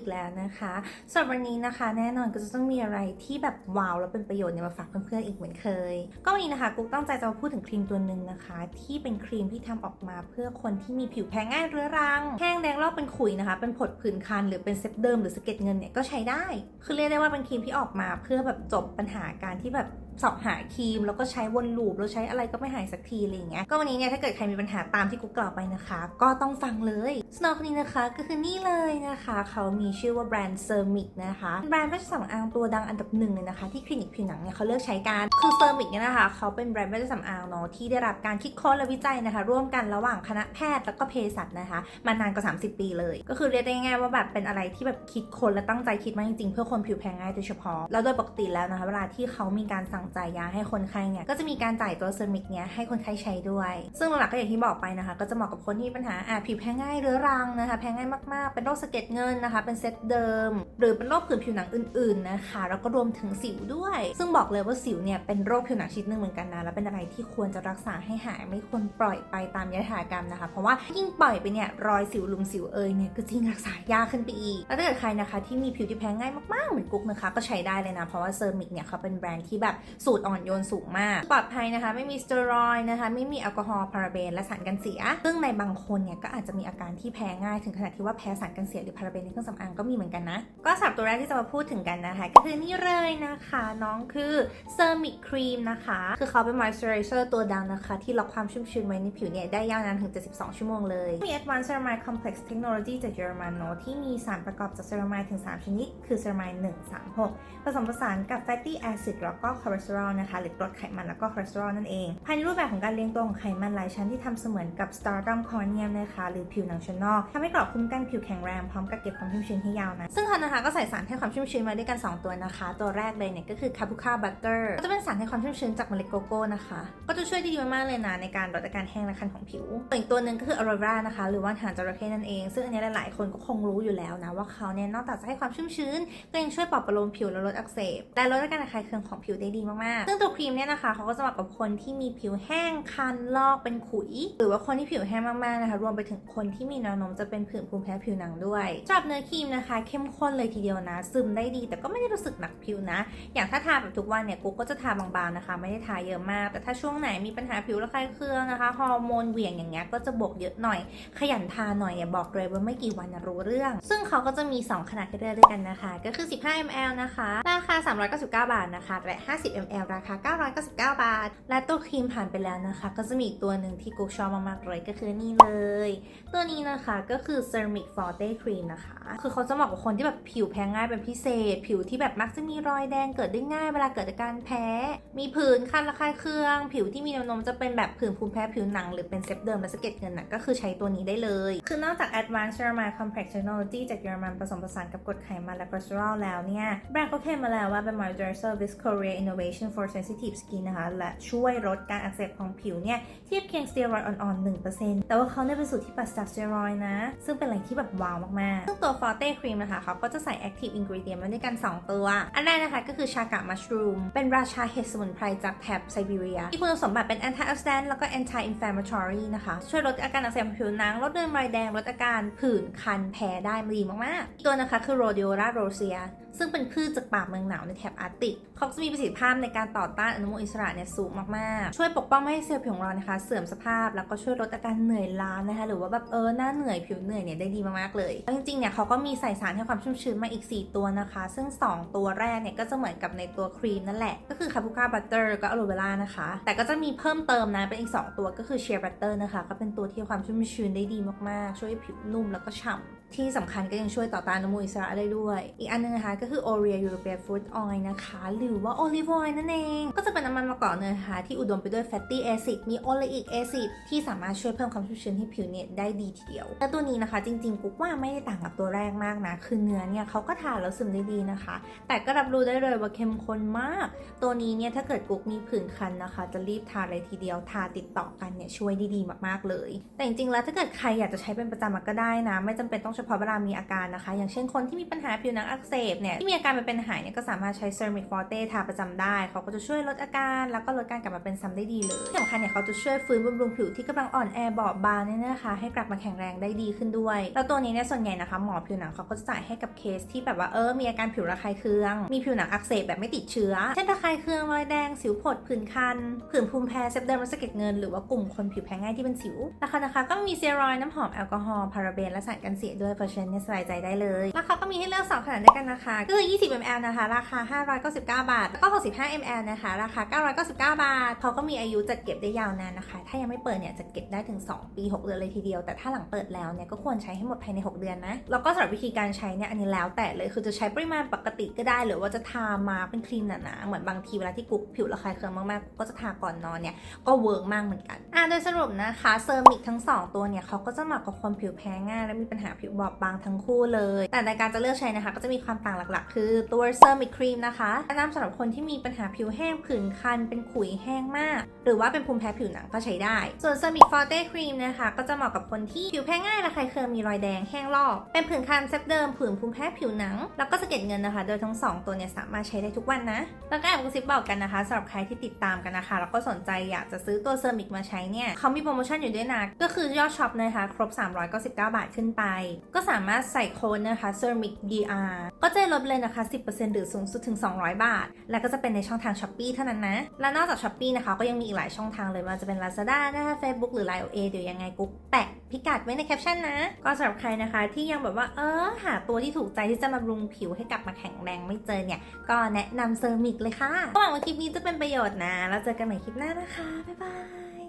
อีกแล้วนะคะสำหรับวันนี้นะคะ แน่นอนก็จะต้องมีอะไรที่แบบว้าวแล้วเป็นประโยชน์เนี่ยมาฝากเพื่อนๆอีกเหมือนเคย ก็วันนี้นะคะกุ๊กตั้งใจจะมาพูดถึงครีมตัวหนึ่งนะคะ ที่เป็นครีมที่ทำออกมาเพื่อคนที่มีผิวแพ้ง่ายเรื้อรังแห้งแดงลอกเป็นขุยนะคะ เป็นผดผื่นคันหรือเป็นเซฟเดิมหรือสะเก็ดเงินเนี่ยก็ใช้ได้ คือเรียกได้ว่าเป็นครีมที่ออกมาเพื่อแบบจบปัญหาการที่แบบ สอบหาครีม แล้วก็ใช้วนลูปแล้วใช้อะไรก็ไม่หายสักทีอะไรเงี้ยก็วันนี้เนี่ยถ้าเกิดใครมีปัญหาตามที่กุ๊กล่าวไปนะคะ ก็ต้องฟังเลยสโนว์คนนี้นะคะก็คือนี่เลยนะคะ เขามีชื่อว่าแบรนด์เซอร์มิกนะคะแบรนด์เวชสำอางตัวดังอันดับหนึ่งเลยนะคะ ที่คลินิกผิวหนังเนี่ยเขาเลือกใช้กันคือเซอร์มิกเนี่ยนะคะเขาเป็นแบรนด์เวชสำอางเนาะที่ได้รับการคิดค้นและวิจัยนะคะ ร่วมกันระหว่างคณะแพทย์แล้วก็เภสัชนะคะ มานานกว่า 30 ปีเลย ก็คือเรียกได้ง่ายว่าแบบเป็นอะไรที่แบบคิดคนและตั้งใจคิดมาจริงๆเพื่อคนผิวแพ้ง่ายโดยเฉพาะแล้วโดยปกติแล้วนะคะ เวลาที่เขามีการสั่งจ่ายยาให้คนไข้เนี่ยก็จะมีการจ่ายตัวเซรามิกเนี้ยให้คนไข้ใช้ด้วย ซึ่งหลักๆก็อย่างที่บอกไปนะคะ ก็จะเหมาะกับคนที่มีปัญหาอะผิวแพ้ง่ายเรื้อรังนะคะ แพ้ง่ายมากๆ เป็นโรคสะเก็ดเงินนะคะ เป็นเซตเดิม หรือเป็นโรคผื่นผิวหนังอื่นๆนะคะ แล้วก็รวมถึงสิวด้วย ซึ่งบอกเลยว่าสิวเนี่ยเป็นโรคผิวหนังชนิดนึงเหมือนกันนะ แล้วเป็นอะไรที่ควรจะรักษาให้หายไม่ควรปล่อยไปตามยถากรรมนะคะ เพราะว่ายิ่งปล่อยไปเนี่ยรอยสิวลุมสิวเอยเนี่ยก็ยิ่งรักษายากขึ้นไปอีก แล้วถ้าเกิดใครนะคะที่มีผิวที่แพ้ง่ายมากๆเหมือนกุ๊กนะคะก็ใช้ได้เลยนะ เพราะว่าเซอร์มิกเนี่ยเขาเป็นแบรนด์ที่แบบสูตรอ่อนโยนสูงมาก ปลอดภัยนะคะ ไม่มีสเตียรอยด์นะคะ ไม่มีแอลกอฮอล์พาราเบนและสารกันเสีย ซึ่งในบางคนเนี่ยก็อาจจะมีอาการที่แพ้ง่ายถึงขนาดที่ว่าแพ้สารกันเสียหรือพาราเบนในเครื่องสำอางก็มีเหมือนกันนะ ก็สับตัวแรกที่จะมาพูดถึงกันนะคะ ก็คือนี่เลยนะคะ น้องคือเซอร์มิกครีมนะคะ คือเขาเป็นมอยส์เจอไรเซอร์ตัวดังนะคะ ที่ล็อกความชุ่มชื้นไว้ในผิวเนี่ยได้ยาวนานถึง 72 ชั่วโมงเลยมี Advanced Ceramide Complex Technology จากเยอรมันเนอะที่มีสารประกอบจากเซรามายถึง 3 ชนิด คือเซรามาย136 ผสมผสานกับ fatty acid แล้วก็คอเลสเตอรอลนะคะหรือกรดไขมันแล้วก็คอเลสเตอรอลนั่นเอง ภายในรูปแบบของการเรียงตัวของไขมันหลายชั้นที่ทำเสมือนกับ stardom corneum นะคะหรือผิวหนังชั้นนอกทำให้กรอบคุ้มกันผิวแข็งแรงพร้อมกับเก็บความชุ่มชื้นให้ยาวนานซึ่งเขานะคะก็ใส่สารให้ความชุ่มชื้นมาด้วยกัน 2 ตัวนะคะ ตัวแรกเลยเนี่ยก็คือ Kabuka Butter ก็จะเป็นสารให้ความชุ่มชื้นจากเมล็ดโกโก้นะคะ ก็จะช่วยได้ดีมากๆเลยนะในการลดอาการแห้งและคันของผิวส่วนอีกตัวหนึ่งก็คือ Aloe Vera นะคะหรือว่าหางจระเข้นั่นเอง ซึ่งอันนี้หลายๆคนก็คงรู้อยู่แล้วนะว่าเขาเนี่ยนอกจากจะให้ความชุ่มชื้นก็ยังช่วยปลอบประโลมผิวและลดอักเสบและลดอาการระคายเคืองของผิวได้ดีมากๆ ซึ่งตัวครีมเนี่ยนะคะเขาก็จะเหมาะกับคนที่มีผิวแห้งคันลอกเป็นขุย หรือว่าคนที่ผิวแห้งมากๆนะคะ รวมไปถึงคนที่มีแนวโน้มจะเป็นผื่นภูมิแพ้ผิวหนังด้วยสำหรับเนื้อครีมนะคะ เข้มข้นเลยทีเดียวนะ ซึมได้ดี แต่ก็ไม่ได้รู้สึกหนักผิวนะ อย่างถ้าทาแบบทุกวันเนี่ยกูก็จะทาบางๆนะคะ ไม่ได้ทาเยอะมาก แต่ถ้าช่วงไหนมีปัญหาผิวระคายเคืองนะคะฮอร์โมนเหวี่ยงอย่างเงี้ยก็จะบวกเยอะหน่อย ขยันทาหน่อยเนี่ยบอกเลยว่าไม่กี่วันนะรู้เรื่อง ซึ่งเขาก็จะมี 2 ขนาดให้เลือกด้วยกันนะคะ ก็คือ 15 ml นะคะ ราคา 399 บาทนะคะ และ 50 ml ราคา 999 บาท และตัวครีมผ่านไปแล้วนะคะ ก็จะมีอีกตัวหนึ่งที่กูชอบมากๆเลยก็คือนี่เลย ตัวนี้นะคะก็คือ Ceramic Forte Cream นะคะ คือเขาจะเหมาะกับคนที่แบบผิวแพ้ง่ายเป็นพิเศษ ผิวที่แบบมักจะมีรอยแดงเกิดได้ง่ายเวลาเกิดอาการแพ้ มีผื่นคันระคายเคือง ผิวที่มีนวโน้มจะเป็นแบบผื่นภูมิแพ้ผิวหนัง หรือเป็นเซฟเดิมและสะเก็ดเงินน่ะก็คือใช้ตัวนี้ได้เลย คือนอกจาก Advanced Ceramide Complex Technology จากเยอรมันผสมผสานกับกรดไขมันและคอเลสเตอรอลแล้วเนี่ยแบรนด์ก็เคลมมาแล้วว่าเป็น Moisturizer with Korea Innovation for Sensitive Skin นะคะ และช่วยลดการอักเสบของผิวเนี่ย เทียบเคียงสเตียรอยด์อ่อนๆ 1%แต่ว่าเขาเนี่ยเป็นสูตรที่ปราศจากสเตียรอยด์นะ ซึ่งเป็นอะไรที่แบบว้าวมากๆ ซึ่งตัว Forte Cream นะคะเขาก็จะใส่ Active Ingredient มาด้วยกัน 2 ตัว อันแรกนะคะก็คือชากะมัชรูมเป็นราชาเห็ดสมุนไพรจากแถบไซบีเรียที่คุณสมบัติเป็น antioxidant แล้วก็ anti inflammatory นะคะช่วยลดอาการอักเสบของผิวหนังลดเลือนรอยแดงลดอาการผื่นคันแพ้ได้ดีมากๆอีกตัวนะคะคือ Rhodiola rosea ซึ่ ซึ่งเป็นพืชจากป่าเมืองหนาวในแถบอาร์กติก เขาจะมีประสิทธิภาพในการต่อต้านอนุมูลอิสระเนี่ยสูงมากๆ ช่วยปกป้องไม่ให้เซลล์ผิวของเรานะคะ เสื่อมสภาพแล้วก็ช่วยลดอาการเหนื่อยล้านะคะ หรือว่าแบบเออหน้าเหนื่อยผิวเหนื่อยเนี่ยได้ดีมากๆเลยแล้วจริงๆเนี่ยเขาก็มีใส่สารให้ความชุ่มชื้นมาอีก 4 ตัวนะคะ ซึ่ง 2 ตัวแรกเนี่ยก็จะเหมือนกับในตัวครีมนั่นแหละ ก็คือคาบูคาบัตเตอร์ก็อะโลเวล่านะคะ แต่ก็จะมีเพิ่มเติมนะเป็นอีก 2 ตัวก็คือเชียร์บัตเตอร์นะคะก็เป็นตัวที่ความชุ่มชื้นได้ดีมากๆ ช่วยให้ผิวนุ่มแล้วก็ฉ่ำ ที่สำคัญก็ยังช่วยต่อต้านอนุมูลอิสระได้ด้วย อีกอันนึงนะคะก็คือ Orea Europea Food Oil นะคะ หรือว่า Olive Oil นั่นเอง ก็จะเป็นน้ำมันมะกอกเนยนะคะที่อุดมไปด้วย fatty acid มี oleic acid ที่สามารถช่วยเพิ่มความชุ่มชื้นให้ผิวเนี่ยได้ดีทีเดียว และตัวนี้นะคะจริงๆกุ๊กว่าไม่ได้ต่างกับตัวแรกมากนะ คือเนื้อเนี่ยเขาก็ทาแล้วซึมได้ดีนะคะ แต่ก็รับรู้ได้เลยว่าเข้มข้นมาก ตัวนี้เนี่ยถ้าเกิดกุ๊กมีผื่นคันนะคะ จะรีบทาเลยทีเดียวทาติดต่อกันเนี่ยช่วยได้ดีมากๆเลย แต่จริงๆแล้วถ้าเกิดใครอยากจะใช้เป็นประจำก็ได้นะ ไม่จำเป็นต้องฉฉพาะเวลามีอาการนะคะ อย่างเช่นคนที่มีปัญหาผิวหนังอักเสบเนี่ยที่มีอาการเป็นหายเนี่ยก็สามารถใช้ Ceramic Forte ทาประจำได้ เขาก็จะช่วยลดอาการ แล้วก็ลดการกลับมาเป็นซ้ำได้ดีเลยที่สำคัญเนี่ยเขาจะช่วยฟื้นบำรุงผิวที่กำลังอ่อนแอบอบบางเนี่ยนะคะให้กลับมาแข็งแรงได้ดีขึ้นด้วย แล้วตัวนี้เนี่ยส่วนใหญ่นะคะหมอผิวหนังเขาก็จะจ่ายให้กับเคสที่แบบว่าเออมีอาการผิวระคายเคือง มีผิวหนังอักเสบแบบไม่ติดเชื้อ เช่นระคายเคืองรอยแดงสิวผดผื่นคันผื่นภูมิแพ้เซฟเดิมและสเก็ดเงินหรือว่ากลุ่มคนผิวแพ้ง่ายที่เป็นสิวราคานะคะก็มีเซรอยน้ำหอมแอลกอฮอล์พาราเบนและสารกันเสียด้วยเพราะฉะนั้นเนี่ยสบายใจได้เลยราคาก็มีให้เลือกสองขนาดด้วยกันนะคะก็คือ 20 ml นะคะ ราคา 599 บาท แล้วก็ 65 ml นะคะ ราคา 999 บาทเขาก็มีอายุจัดเก็บได้ยาวนานนะคะ ถ้ายังไม่เปิดเนี่ยจะเก็บได้ถึง 2 ปี 6 เดือนเลยทีเดียว แต่ถ้าหลังเปิดแล้วเนี่ยก็ควรใช้ให้หมดภายใน 6 เดือนนะแล้วก็สำหรับวิธีการใช้เนี่ยอันนี้แล้วแต่เลยคือจะใช้ปริมาณปกติก็ได้ หรือว่าจะทามาเป็นครีมหนาๆเหมือนบางทีเวลาที่กุ๊กผิวระคายเคืองมากๆก็จะทาก่อนนอนเนี่ยก็เวิร์กมากเหมือนกันอ่าโดยสรุปนะคะเซอร์มิกทั้ง 2 ตัวเนี่ยเขาก็จะเหมาะกับคนผิวแพ้ง่ายและมีปัญหาผิวบอ บบางทั้งคู่เลย แต่ในการจะเลือกใช้นะคะ ก็จะมีความต่างหลักๆ คือตัวเซอร์มิครีมนะคะแนะนำสำหรับคนที่มีปัญหาผิวแห้งผื่นคัน เป็นขุยแห้งมาก หรือว่าเป็นภูมิแพ้ผิวหนังก็ใช้ได้ ส่วนเซอร์มิฟอร์เต้ครีมนะคะ ก็จะเหมาะกับคนที่ผิวแพ้ง่ายระคายเคืองมีรอยแดงแห้งลอก เป็นผื่นคันเซฟเดิมผื่นภูมิแพ้ผิวหนัง แล้วก็สะเก็ดเงินนะคะ โดยทั้งสองตัวเนี่ยสามารถใช้ได้ทุกวันนะ แล้วก็แอบกระซิบบอกกันนะคะสำหรับใครที่ติดตามกันนะคะ แล้วก็สนใจอยากจะซื้อตัวเซอร์มิกมาใช้เนี่ยเขามีโปรโมชั่นอยู่ด้วยนะก็คือยอดช็อปนะคะครบ 399 บาทขึ้นไป ก็สามารถใส่โค้ดนะคะ ceramic dr ก็จะลดเลยนะคะ 10%หรือสูงสุดถึง 200 บาท แล้วก็จะเป็นในช่องทาง s h อ p e e เท่านั้นนะ และนอกจาก s h อ p e e นะคะก็ยังมีอีกหลายช่องทางเลยไว่าจะเป็น Lazada นะคะ Facebook หรือ Line OA เดี๋ยวยังไงกุ๊กแปะพิกัดไว้ในแคปชั่นนะ ก็สำหรับใครนะคะที่ยังแบบว่าเออหาตัวที่ถูกใจที่จะมาบำรุงผิวให้กลับมาแข็งแรงไม่เจอเนี่ย ก็แนะนำเซอร์มิกเลยค่ะก็หวังว่าคลิปนี้จะเป็นประโยชน์นะ แล้วเจอกันใหม่คลิปหน้านะคะ บ๊ายบาย